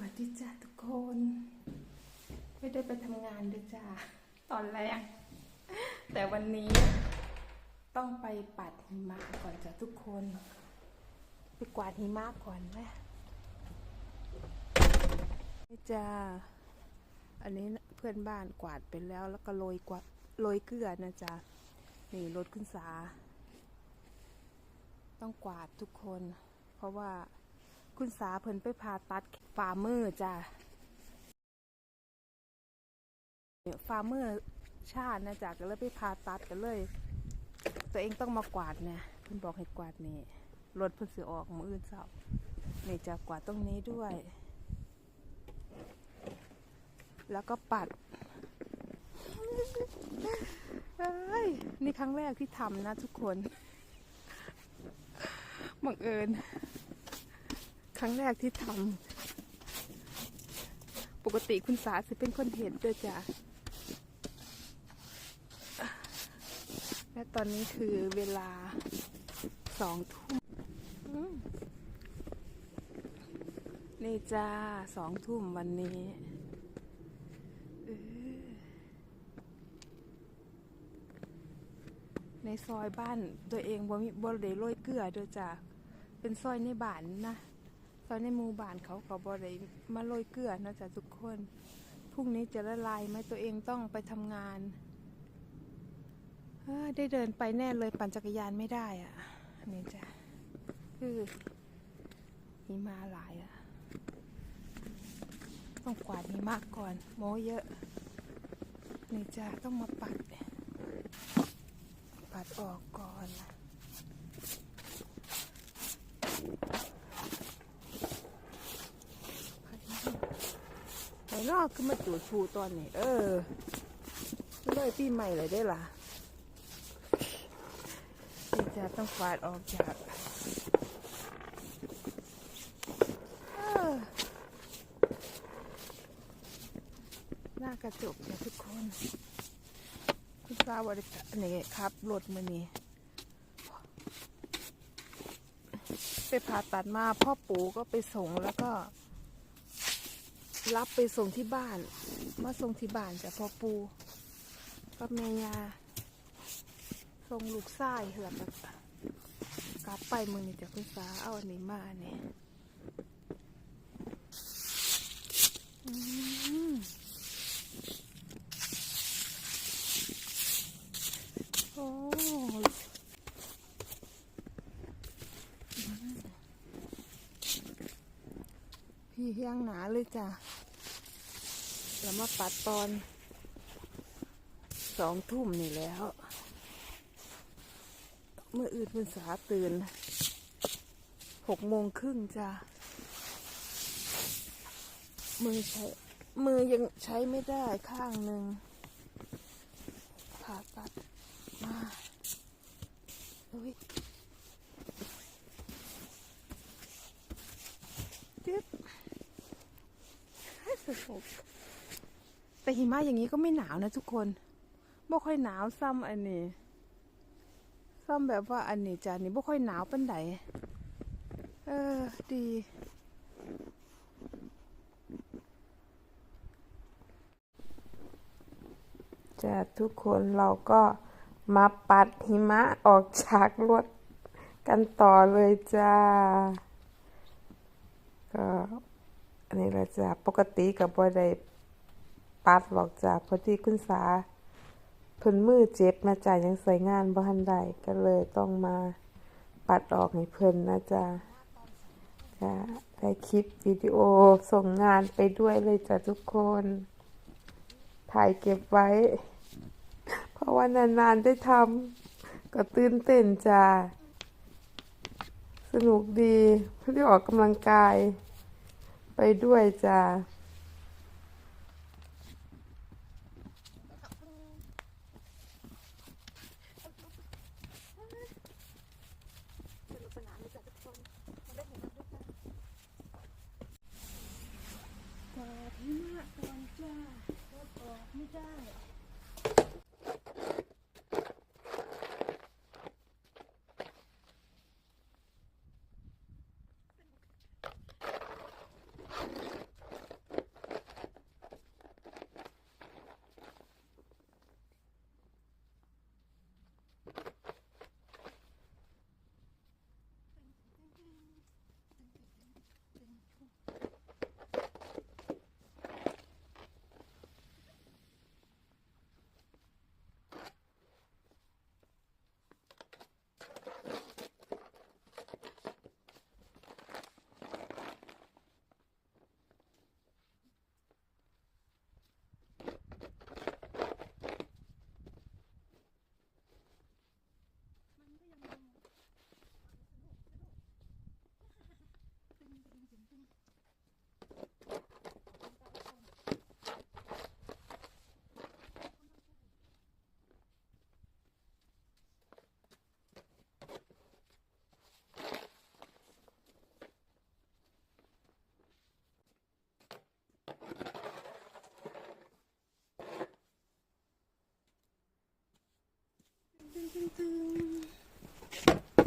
วัสดีจ้าทุกคน ไม่ได้ไปทำงานด้วยจ้าตอนแรกแต่วันนี้ต้องไปปัดหิมะก่อนจ้ะทุกคน ไปกวาดหิมะก่อนไหมนี่จ้าอันนี้เพื่อนบ้านกวาดไปแล้วแล้วก็โรยกวาดโรยเกลือนะจ๊ะนี่รถขึ้นสา ต้องกวาดทุกคน เพราะว่า คุณสาเพิ่นไปผ่าตัดฝ่ามือจ้ะฝ่ามือชาตินะจ๊ะก็เลยไปผ่าตัดกันเลย ตัวเองต้องมากวาดเนี่ยเพิ่นบอกให้กวาดนี่รถเพิ่นสิอออกมืออื่นเสาร์นี่จะกวาดตรงนี้ด้วย แล้วก็ปัดนี่ครั้งแรกที่ทำนะทุกคนบังเอิญ รั้งแรกที่ทำปกติคุณสาสิเป็นคนเห็นด้วยจ้ะและตอนนี้คือเวลาสองทุ่มนี่จ้าสองทุ่มวันนี้ในซอยบ้านตัวเองบ่มีบ่ได้โรยเกลือด้วยจ้ะเป็นซอยในบ้านนะ อยในหมู่บ้านเขาเขาบ่ได้มาโรยเกลือนะจ๊ะทุกคนพรุ่งนี้จะละลายไหมตัวเองต้องไปทำงานอได้เดินไปแน่เลยปั่นจักรยานไม่ได้อะ่ะนี่จ้ะคือหิมาหลายอะ ต้องกวาดหิมะกก่อน โมเยอะนี่จ้ะต้องมาปัด ปัดออกก่อนไอ้นอกคือมาจูดผูตอนนี้ เออเลยปีใหม่เลยได้ล่ะจะต้องฟาดออกจากหน้ากระจกเนี่ยทุกคน คุณทราบว่านี่ครับรถมานี่ไปผ่าตัดมาพ่อปู่ก็ไปส่งแล้วก็ รับไปส่งที่บ้าน มาส่งที่บ้านจ้ะพ่อปูกับแม่ยาส่งลูกไส้เหือแบบกลับไปมือนี่จ้ะคุณสาเอาอันนี้มาเนี่ยอืมโอ้ พี่เฮียงหนาเลยจ้ะแล้วมาปัดตอนสองทุ่มนี่แล้ว เมื่ออื่นคุณสาตื่นหกโมงครึ่งจ้ะมือใช้ มือยังใช้ไม่ได้ข้างหนึ่งผ่าตัดมาเฮ้ยจิ๊บ ให้สนุกแต่หิมะอย่างนี้ก็ไม่หนาวนะทุกคนบ่ค่อยหนาวซ้ำอันนี้ซ้ำแบบว่าอันนี้จ้ะนี่บ่ค่อยหนาวปันไดเออ ดีจ้ะทุกคนเราก็มาปัดหิมะออกจากรถกันต่อเลยจ้าก็ อันนี้แหละจ้ะปกติกับบ่ได้ปัดหรอกจ้ะพอดีคุณสาเพิ่นมือเจ็บนะจ๊ะยังใส่งานบ่ทันได้ก็เลยต้องมาปัดออกให้เพิ่นนะจ๊ะจะได้คลิปวิดีโอส่งงานไปด้วยเลยจ้ะทุกคน ถ่ายเก็บไว้ เพราะว่านานๆได้ทำก็ตื่นเต้นจ้ะสนุกดีเพื่อออกกำลังกาย ไปด้วยจ้า กอดหิมะก่อนจ้ารถออกไม่ได้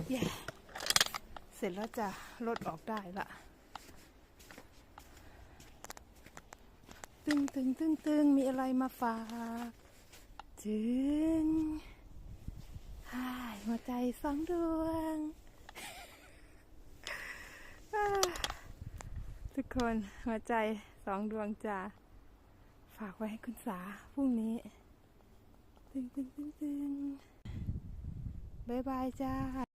เย่เส ร็จแล้วจะรถออกได้ละตึงตึงตึงตึงมีอะไรมาฝากถึงฮ่ายหัวใจสองดวง ทุกคนหัวใจสองดวงจ้าฝากไว้ให้คุณสาพรุ่งนี้ ตึงตึงตึงตึงบายบายจ้า